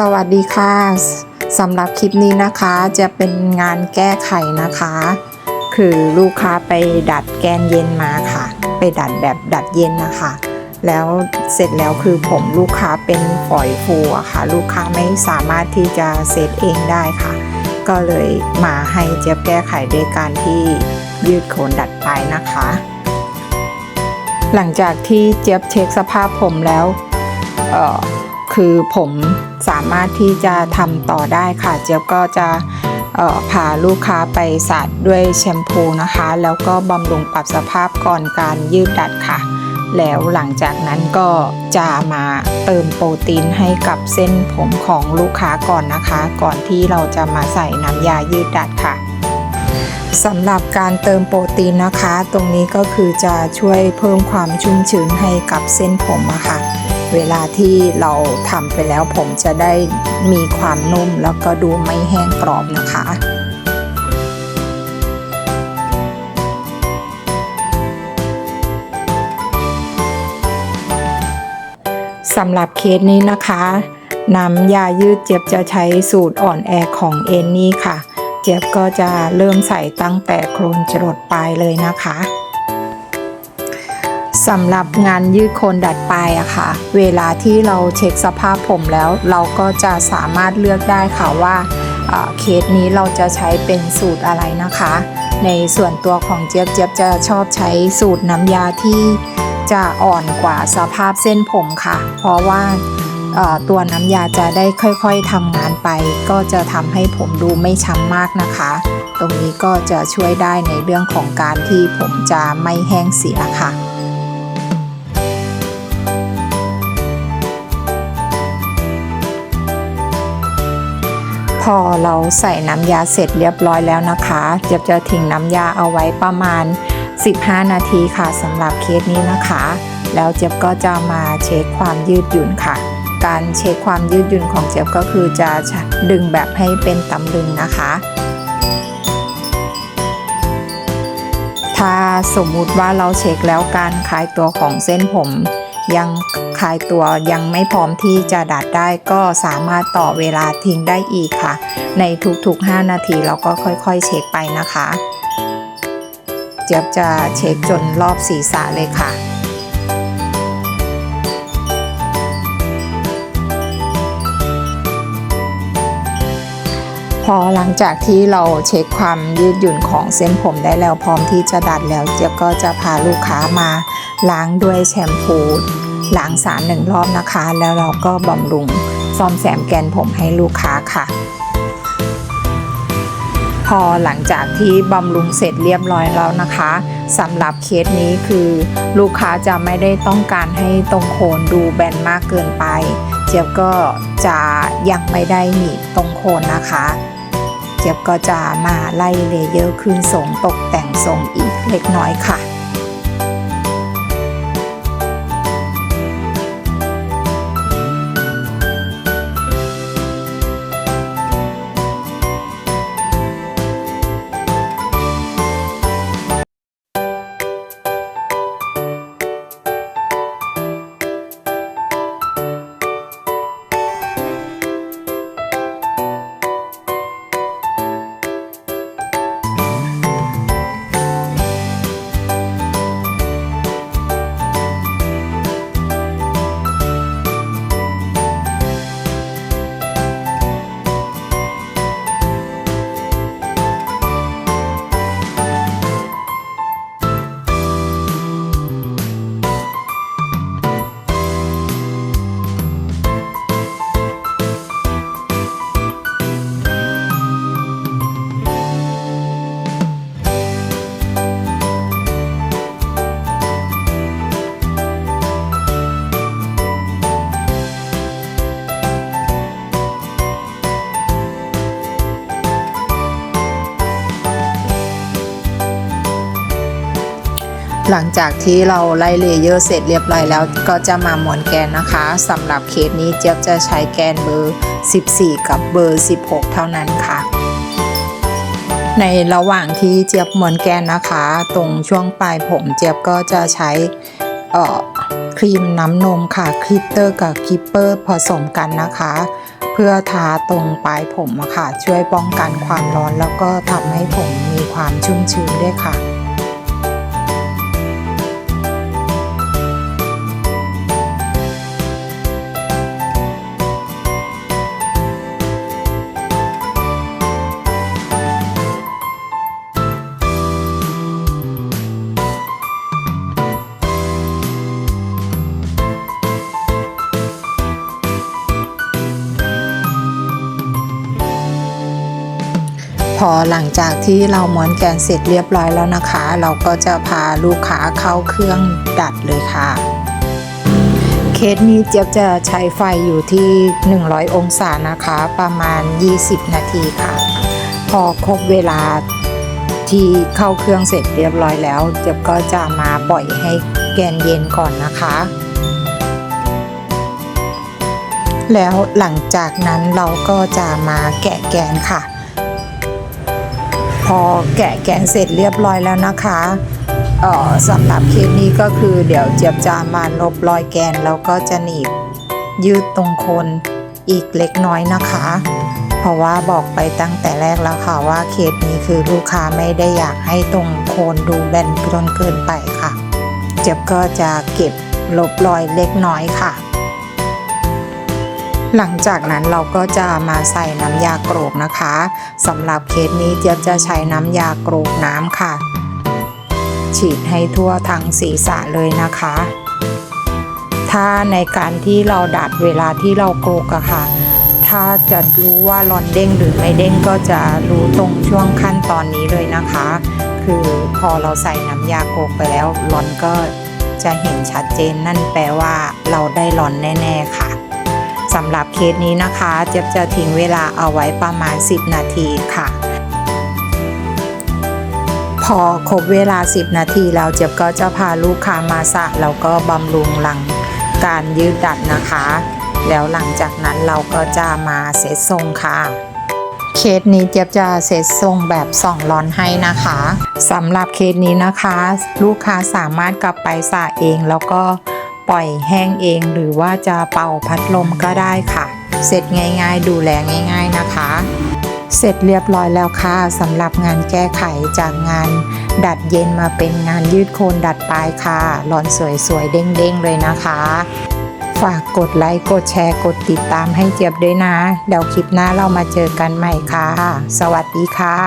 สวัสดีค่ะสำหรับคลิปนี้นะคะจะเป็นงานแก้ไขนะคะ คือลูกค้าไปดัดแกนเย็นมาค่ะ ไปดัดแบบดัดเย็นนะคะ แล้วเสร็จแล้วคือผมลูกค้าเป็นฝอยฟูอะค่ะ ลูกค้าไม่สามารถที่จะเซตเองได้ค่ะ ก็เลยมาให้เจี๊ยบแก้ไขด้วยการที่ยืดโคนดัดปลายนะคะ หลังจากที่เจี๊ยบเช็คสภาพผมแล้วเออ คือผมสามารถที่จะทำต่อได้ค่ะ เจี๊ยบก็จะพาลูกค้าไปสระด้วยแชมพูนะคะ แล้วก็บำรุงปรับสภาพก่อนการยืดดัดค่ะ แล้วหลังจากนั้นก็จะมาเติมโปรตีนให้กับเส้นผมของลูกค้าก่อนนะคะ ก่อนที่เราจะมาใส่น้ำยายืดดัดค่ะสำหรับการเติมโปรตีนนะคะ ตรงนี้ก็คือจะช่วยเพิ่มความชุ่มชื้นให้กับเส้นผมอะค่ะ เวลาที่เราทำไปแล้วผมจะได้มีความนุ่มแล้วก็ดูไม่แห้งกรอบนะคะสำหรับเคสนี้นะคะน้ำยายืดเจี๊ยบจะใช้สูตรอ่อนแอของเอนนี่ค่ะ เจี๊ยบก็จะเริ่มใส่ตั้งแต่โครนจรดปลายเลยนะคะ สำหรับงานยืดโคนดัดปลายอะค่ะ เวลาที่เราเช็คสภาพผมแล้ว เราก็จะสามารถเลือกได้ค่ะว่าเคสนี้เราจะใช้เป็นสูตรอะไรนะคะ ในส่วนตัวของเจี๊ยบเจี๊ยบจะชอบใช้สูตรน้ำยาที่จะอ่อนกว่าสภาพเส้นผมค่ะ เพราะว่าตัวน้ำยาจะได้ค่อยๆทำงานไป ก็จะทำให้ผมดูไม่ช้ำมากนะคะ ตรงนี้ก็จะช่วยได้ในเรื่องของการที่ผมจะไม่แห้งเสียค่ะ พอเราใส่น้ำยาเสร็จเรียบร้อยแล้วนะคะเจะจะทิ้งน้ำยาเอาไว้ประมาณ 15 นาทีค่ะสำหรับเคสนี้นะคะ แล้วเจี๊ยบก็จะมาเช็คความยืดหยุ่นค่ะ การเช็คความยืดหยุ่นของเจี๊ยบก็คือจะดึงแบบให้เป็นตำลึงนะคะถ้าสมมุติว่าเราเช็คแล้วการคลายตัวของเส้นผม ยังคลายตัวยังไม่พร้อมที่จะดัดได้ก็สามารถต่อเวลาทิ้งได้อีกค่ะ ในทุกๆ 5 นาทีเราก็ค่อยๆ เช็คไปนะคะ เจี๊ยบจะเช็คจนรอบศีรษะเลยค่ะพอหลังจากที่เราเช็คความยืดหยุ่นของเส้นผมได้แล้วพร้อมที่จะดัดแล้วเจี๊ยบก็จะพาลูกค้ามา ล้างด้วยแชมพูล้างสารหนึ่งรอบนะคะ แล้วเราก็บำรุงซ่อมแซมแกนผมให้ลูกค้าค่ะ พอหลังจากที่บำรุงเสร็จเรียบร้อยแล้วนะคะสำหรับเคสนี้คือลูกค้าจะไม่ได้ต้องการให้ตรงโคนดูแบนมากเกินไป เจี๊ยบก็จะยังไม่ได้หนีบตรงโคนนะคะเจี๊ยบก็จะมาไล่เลเยอร์ขึ้นทรงตกแต่งทรงอีกเล็กน้อยค่ะ หลังจากที่เราไล่เลเยอร์เสร็จเรียบร้อยแล้วก็จะมาหมวนแกนนะคะสำหรับเคสนี้เจี๊ยบจะใช้แกนเบอร์ 14 กับเบอร์ 16 เท่านั้นค่ะ ในระหว่างที่เจี๊ยบหมวนแกนนะคะ ตรงช่วงปลายผมเจี๊ยบก็จะใช้ครีมน้ำนมค่ะคลิตเตอร์กับคิปเปอร์ผสมกันนะคะ เพื่อทาตรงปลายผมค่ะ ช่วยป้องกันความร้อนแล้วก็ทำให้ผมมีความชุ่มชื้นด้วยค่ะ พอหลังจากที่เราม้วนแกนเสร็จเรียบร้อยแล้วนะคะ เราก็จะพาลูกค้าเข้าเครื่องดัดเลยค่ะเคสนี้เจี๊ยบจะใช้ไฟอยู่ที่ 100 องศานะคะ ประมาณ 20 นาทีค่ะ พอครบเวลาที่เข้าเครื่องเสร็จเรียบร้อยแล้วเจี๊ยบก็จะมาปล่อยให้แกนเย็นก่อนนะคะ แล้วหลังจากนั้นเราก็จะมาแกะแกนค่ะ พอแกะแกนเสร็จเรียบร้อยแล้วนะคะเอ่อสำหรับเคสนี้ก็คือเดี๋ยวเจี๊ยบจะมาลบรอยแกนแล้วก็จะหนีบยืดตรงโคนอีกเล็กน้อยนะคะ เพราะว่าบอกไปตั้งแต่แรกแล้วค่ะว่าเคสนี้คือลูกค้าไม่ได้อยากให้ตรงโคนดูแบนจนเกินไปค่ะ เจี๊ยบก็จะเก็บลบรอยเล็กน้อยค่ะ หลังจากนั้นเราก็จะมาใส่น้ำยาโกรกนะคะสำหรับเคสนี้เจี๊ยบจะใช้น้ำยาโกรกน้ำค่ะ ฉีดให้ทั่วทั้งศีรษะเลยนะคะ ถ้าในการที่เราดัดเวลาที่เราโกรกอะค่ะ ถ้าจะรู้ว่าร้อนเด้งหรือไม่เด้งก็จะรู้ตรงช่วงขั้นตอนนี้เลยนะคะ คือพอเราใส่น้ำยาโกรกไปแล้วร้อนก็จะเห็นชัดเจนนั่นแปลว่าเราได้ร้อนแน่ ๆค่ะ สำหรับเคสนี้นะคะ เจ็บจะทิ้งเวลาเอาไว้ประมาณ 10 นาทีค่ะ พอครบเวลา 10 นาทีแล้วเจ็บก็จะพาลูกค้ามาสระแล้วก็บำรุงหลังการยืดดัดนะคะ แล้วหลังจากนั้นเราก็จะมาเซตทรงค่ะเคสนี้เจี๊ยบจะเซตทรงแบบสองร้อนให้นะคะสำหรับเคสนี้นะคะ ลูกค้าสามารถกลับไปสระเองแล้วก็ ปล่อยแห้งเองหรือว่าจะเป่าพัดลมก็ได้ค่ะ เสร็จง่ายๆ ดูแลง่าย ๆนะคะ เสร็จเรียบร้อยแล้วค่ะสำหรับงานแก้ไขจากงาน ดัดเย็นมาเป็นงานยืดโคนดัดปลายค่ะหลอนสวยๆเด้งๆเลยนะคะฝากกดไลค์ กดแชร์ กดติดตามให้เจี๊ยบด้วยนะ เดี๋ยวคลิปหน้าเรามาเจอกันใหม่ค่ะ สวัสดีค่ะ